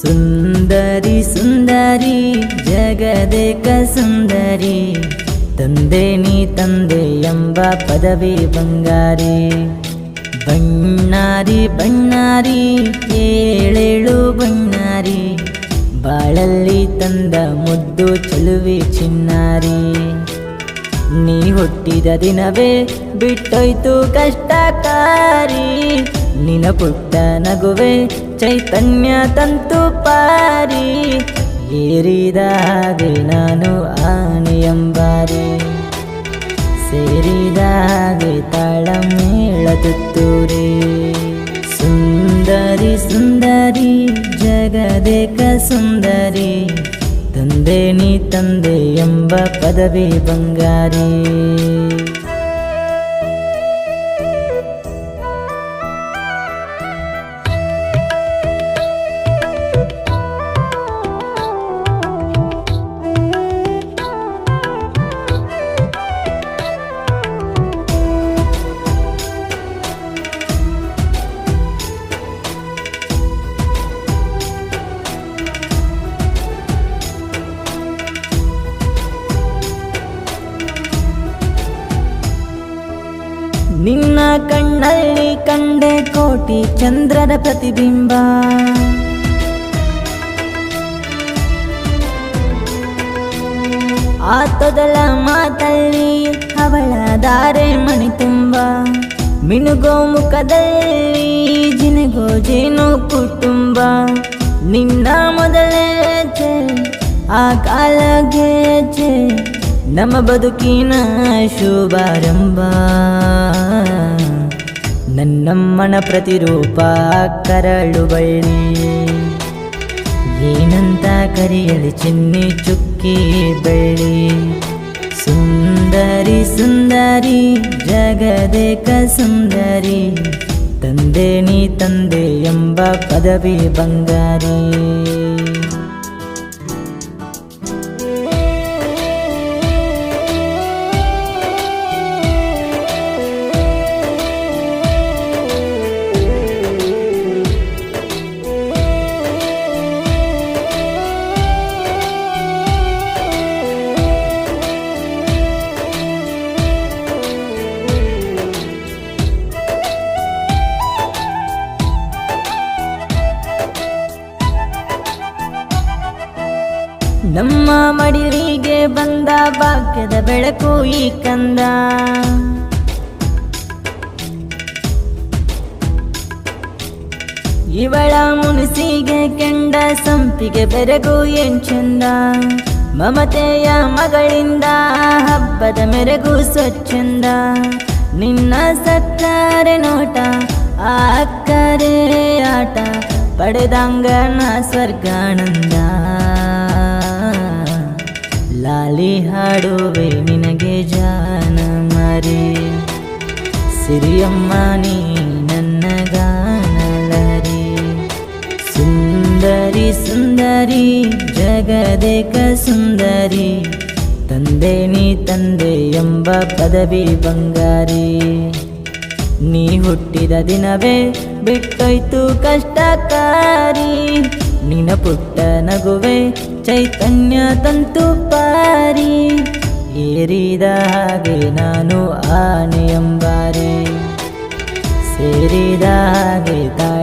ಸುಂದರಿ ಸುಂದರಿ, ಜಗದೇಕ ಸುಂದರಿ, ತಂದೆ ನೀ ತಂದೆ ಎಂಬ ಪದವಿ ಬಂಗಾರಿ. ಬಣ್ಣಾರಿ ಬಣ್ಣಾರಿ, ಏಳೇಳು ಬಣ್ಣಾರಿ, ಬಾಳಲ್ಲಿ ತಂದ ಮುದ್ದು ಚೆಲುವೆ ಚಿನ್ನಾರಿ. ನೀ ಹುಟ್ಟಿದ ದಿನವೇ ಬಿಟ್ಟೋಯ್ತು ಕಷ್ಟಕಾರಿ ನಿನ ಪುಟ್ಟ ನಗುವೆ ಚೈತನ್ಯ ತಂತು ಪಾರಿ ಏರಿದಾಗೆ ನಾನು ಆನೆಯಂಬಾರಿ ಸೇರಿದ ಹಾಗೆ ತಾಳಮೇಳ ಸುಂದರಿ ಸುಂದರಿ, ಜಗದೇಕ ಸುಂದರಿ, ತಂದೆ ನೀ ತಂದೆ ಎಂಬ ಪದವಿ ಬಂಗಾರಿ. ನಿನ್ನ ಕಣ್ಣಲ್ಲಿ ಕಂಡೆ ಕೋಟಿ ಚಂದ್ರರ ಪ್ರತಿಬಿಂಬ. ಆತೊದಲ ಮಾತಲ್ಲಿ ಅವಳ ದಾರೆ ಮಣಿ ತುಂಬ ಮಿನುಗೋ ಮುಖದಲ್ಲಿ ಜಿನಗೋ ಜೇನು ಕುಟುಂಬ. ನಿನ್ನ ಮೊದಲೇ ಆ ಕಾಲ ಗೆಜ್ಜೆ ನಮ್ಮ ಬದುಕಿನ ಶುಭಾರಂಭ. ನನ್ನಮ್ಮನ ಪ್ರತಿರೂಪ ಕರಳು ಬಳ್ಳಿ. ಏನಂತ ಕರೆಯಲಿ ಚಿನ್ನಿ ಚುಕ್ಕಿ ಬೆಳ್ಳಿ. ಸುಂದರಿ ಸುಂದರಿ, ಜಗದೇಕ ಸುಂದರಿ. ತಂದೆ ನೀ ತಂದೆ ಎಂಬ ಪದವಿ ಬಂಗಾರಿ. ನಮ್ಮ ಮಡಿಲಿಗೆ ಬಂದ ಭಾಗ್ಯದ ಬೆಳಕು ಈ ಕಂದ. ಇವಳ ಮುನಿಸಿಗೆ ಕೆಂಡ, ಸಂಪಿಗೆ ಬೆರಗು ಏನ್ ಚಂದ. ಮಮತೆಯ ಮಗಳಿಂದ ಹಬ್ಬದ ಮೆರಗು ಸ್ವಚ್ಛಂದ. ನಿನ್ನ ಸತ್ತಾರೆ ನೋಟ, ಆ ಅಕ್ಕರೆ ಆಟ, ಪಡೆದಂಗನ ಸ್ವರ್ಗಾನಂದ. ಲಾಲಿ ಹಾಡುವೆ ನಿನಗೆ ಜಾನ ಮರಿ. ಸಿರಿಯಮ್ಮ, ನೀ ನನ್ನ ಗಾನಲರಿ. ಸುಂದರಿ ಸುಂದರಿ, ಜಗದೇಕ ಸುಂದರಿ. ತಂದೆ, ನೀ ತಂದೆ ಎಂಬ ಪದವಿ ಬಂಗಾರಿ. ನೀ ಹುಟ್ಟಿದ ದಿನವೇ ಬಿಟ್ಟೋಯ್ತು ಕಷ್ಟಕಾರಿ. ನಿನ ಪುಟ್ಟ ನಗುವೆ ಚೈತನ್ಯ ತಂತು ಪಾರಿ. ಏರಿದ ಹಾಗೆ ನಾನು ಆನೆಯಂಬಾರಿ ಸೇರಿದ ಹಾಗೆ ತುತ್ತೂರಿ